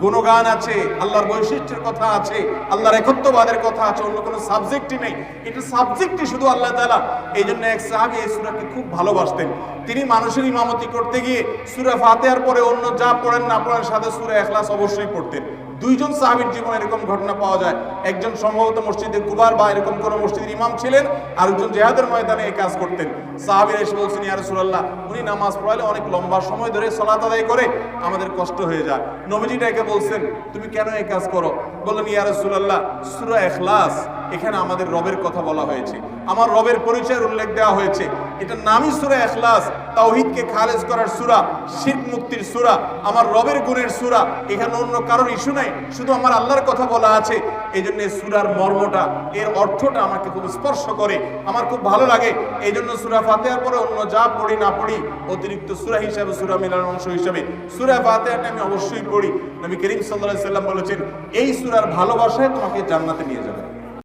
গুণগান আছে, আল্লাহর বৈশিষ্ট্যের কথা আছে, আল্লাহর একত্ববাদের কথা আছে, অন্য কোনো সাবজেক্টই নেই। এটা সাবজেক্টই শুধু আল্লাহ তালা এই জন্য এক সাহাবি এই সুরাকে খুব ভালোবাসতেন। তিনি মানুষের ইমামতি করতে গিয়ে সুরা ফাতেহার পরে অন্য যা পড়েন না পড়েন, সাথে সুরে এখলাস অবশ্যই পড়তেন। দুইজন সাহাবীর জীবনে এরকম ঘটনা পাওয়া যায়। একজন সম্ভবত মসজিদে কুবার বা এরকম কোন মসজিদের ইমাম ছিলেন, আরেকজন জেহাদের ময়দানে এই কাজ করতেন। সাহাবীর এসে বলছেন, ইয়া রাসূলুল্লাহ, উনি নামাজ পড়ালে অনেক লম্বা সময় ধরে সালাত আদায় করে, আমাদের কষ্ট হয়ে যায়। নবীজি ডেকে বলছেন, তুমি কেন এই কাজ করো? বললেন, ইয়া রাসূলুল্লাহ, সূরা ইখলাস, এখানে আমাদের রবের কথা বলা হয়েছে। আমার রবের পরিচয়ের উল্লেখ দেওয়া হয়েছে। এটা নামই সূরা ইখলাস। তাওহীদকে খালেজ করার সুরা, শিরক মুক্তির সুরা, আমার রবের গুণের সুরা। এখানে অন্য কারোর ইস্যু নাই, শুধু আমার আল্লাহর কথা বলা আছে। এই জন্য সুরার মর্মটা, এর অর্থটা আমাকে খুব স্পর্শ করে, আমার খুব ভালো লাগে। এই জন্য সুরা ফাতিহার পরে অন্য যা পড়ি, না পড়ি, অতিরিক্ত সুরা হিসাবে, সুরা মিলার অংশ হিসাবে, সুরা ফাতিহাটা আমি অবশ্যই পড়ি। নবী করিম আলাইহি সাল্লাম বলেছেন, এই সুরার ভালোবাসায় তোমাকে জান্নাতে নিয়ে যাবে।